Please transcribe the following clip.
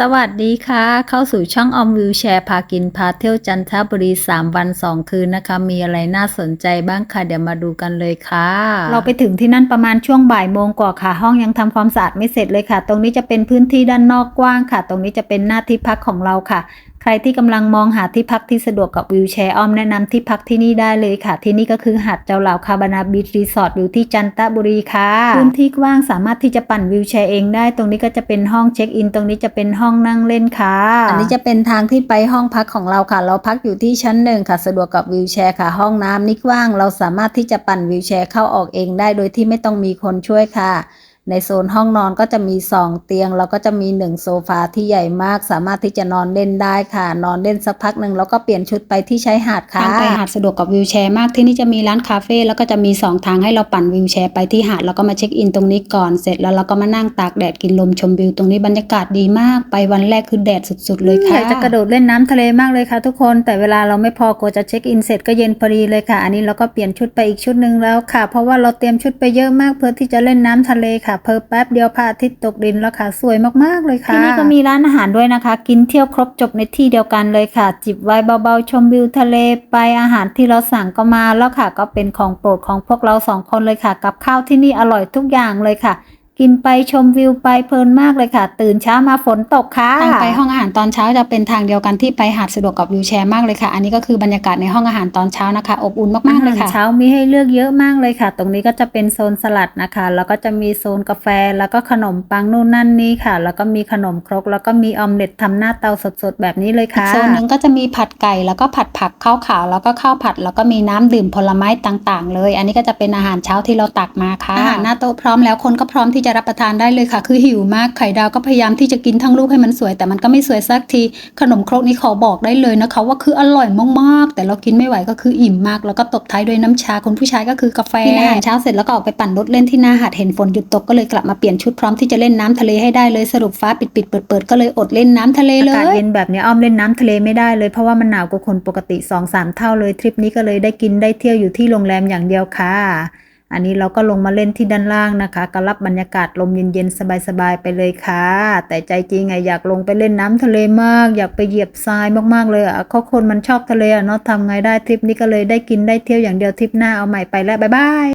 สวัสดีค่ะ เข้าสู่ช่องออมวิวแชร์พากินพาเที่ยวจันทบุรี 3 วัน 2 คืนนะคะ มีอะไรน่าสนใจบ้างค่ะ เดี๋ยวมาดูกันเลยค่ะ เราไปถึงที่นั่นประมาณช่วงบ่ายโมงกว่าค่ะ ห้องยังทำความสะอาดไม่เสร็จเลยค่ะ ตรงนี้จะเป็นพื้นที่ด้านนอกกว้างค่ะ ตรงนี้จะเป็นหน้าที่พักของเราค่ะ ใครที่กำลังมองหาที่พักที่สะดวกกับวิวแชร์อ้อมแนะนำที่พักที่นี่ได้เลยค่ะ ที่นี่ก็คือหาดเจ้าเหล่าคาบานาบีชรีสอร์ทอยู่ที่จันทบุรีค่ะพื้นที่กว้างสามารถที่จะปั่นวิวแชร์เองได้ ตรงนี้ก็จะเป็นห้องเช็คอิน ตรงนี้จะเป็นห้องนั่งเล่นค่ะ อันนี้จะเป็นทางที่ไปห้องพักของเราค่ะ เราพักอยู่ที่ชั้นหนึ่งค่ะ สะดวกกับวิวแชร์ค่ะ ห้องน้ำนี่กว้าง เราสามารถที่จะปั่นวิวแชร์เข้าออกเองได้ โดยที่ไม่ต้องมีคนช่วยค่ะ ในโซนห้องนอนก็จะมี 2 เตียง แล้วก็จะมี 1 โซฟาที่ใหญ่มาก สามารถที่จะนอนเล่นได้ค่ะ นอนเล่นสักพักหนึ่งแล้วก็เปลี่ยนชุดไปที่ชายหาดค่ะทางไปหาดสะดวกกับวิวแชร์มากที่นี่จะมีร้านคาเฟ่แล้วก็จะมี 2 ทางให้เราปั่นวิวแชร์ไปที่หาดแล้วก็มาเช็คอินตรงนี้ก่อนเสร็จแล้วเราก็มานั่งตากแดดกินลมชมวิวตรงนี้บรรยากาศดีมากไปวันแรกคือแดดสุดๆเลยค่ะอยากจะกระโดดเล่นน้ำทะเลมากเลยค่ะ ทุกคนแต่เวลาเราไม่พอกว่าจะเช็คอินเสร็จก็เย็นพอดีเลยค่ะ อันนี้เราก็เปลี่ยนชุดไปอีกชุดหนึ่งแล้วค่ะ เพราะว่าเราเตรียมชุดไปเยอะมากเพื่อที่จะเล่นน้ำทะเลค่ะเพอแป๊บเดียวพระอาทิตย์ตกดินแล้วค่ะ สวยมากๆเลยค่ะที่นี่ก็มีร้านอาหารด้วยนะคะ กินเที่ยวครบจบในที่เดียวกันเลยค่ะ จิบไวน์เบาๆชมวิวทะเลไปอาหารที่เราสั่งก็มาแล้วค่ะ ก็เป็นของโปรดของพวกเราสองคนเลยค่ะ กับข้าวที่นี่อร่อยทุกอย่างเลยค่ะ กินไปชมวิวไปเพลินมากเลยค่ะ ตื่นเช้ามาฝนตกค่ะทางไปห้องอาหารตอนเช้าจะเป็นทางเดียวกันที่ไปหาดสะดวกกับวิวแชร์มากเลยค่ะ อันนี้ก็คือบรรยากาศในห้องอาหารตอนเช้านะคะ อบอุ่นมากๆเลยค่ะเช้ามีให้เลือกเยอะมากเลยค่ะ ตรงนี้ก็จะเป็นโซนสลัดนะคะ แล้วก็จะมีโซนกาแฟ แล้วก็ขนมปังนู่นนั่นนี่ค่ะ แล้วก็มีขนมครก แล้วก็มีออมเล็ตทำหน้าเตาสดๆแบบนี้เลยอีกค่ะโซนหนึ่งก็จะมีผัดไก่แล้วก็ผัดผักข้าวขาวแล้วก็ข้าวผัด แล้วก็มีน้ำดื่มผลไม้ต่างๆ เลย อันนี้ก็จะเป็นอาหารเช้าที่เราตักมาค่ะอาหารหน้าโต๊ะพร้อมแล้วคนก็พร้อมที่จะรับประทานได้เลยค่ะ คือหิวมากไข่ดาวก็พยายามที่จะกินทั้งลูกให้มันสวย แต่มันก็ไม่สวยสักที ขนมครกนี่ขอบอกได้เลยนะคะ ว่าคืออร่อยมากๆ แต่เรากินไม่ไหวก็คืออิ่มมาก แล้วก็ตบท้ายด้วยน้ำชาคุณผู้ชายก็คือกาแฟกินอาหารเช้าเสร็จแล้วก็ออกไปปั่นรถเล่นที่หน้าหาดเห็นฝนหยุดตกก็เลยกลับมาเปลี่ยนชุดพร้อมที่จะเล่นน้ำทะเลให้ได้เลยสรุปฟ้าปิดปิดเปิดเปิดก็เลยอดเล่นน้ำทะเลเลยอากาศเย็นแบบนี้อ้อมเล่นน้ำทะเลไม่ได้เลยเพราะว่ามันหนาวกว่าคนปกติ2-3เท่าเลยทริปนี้ก็เลยได้กินได้เที่ยวอยู่ที่โรงแรมอย่างเดียวค่ะ อันนี้เราก็ลงมาเล่นที่ด้านล่างนะคะก็รับบรรยากาศลมเย็นๆ สบายๆ ไปเลยค่ะ แต่ใจจริงไงอยากลงไปเล่นน้ำทะเลมาก อยากไปเหยียบทรายมากๆ เลยอะเขาคนมันชอบทะเลอะเนาะทำไงได้ทริปนี้ก็เลยได้กินได้เที่ยวอย่างเดียวทริปหน้าเอาใหม่ไปแล้วบ๊ายบาย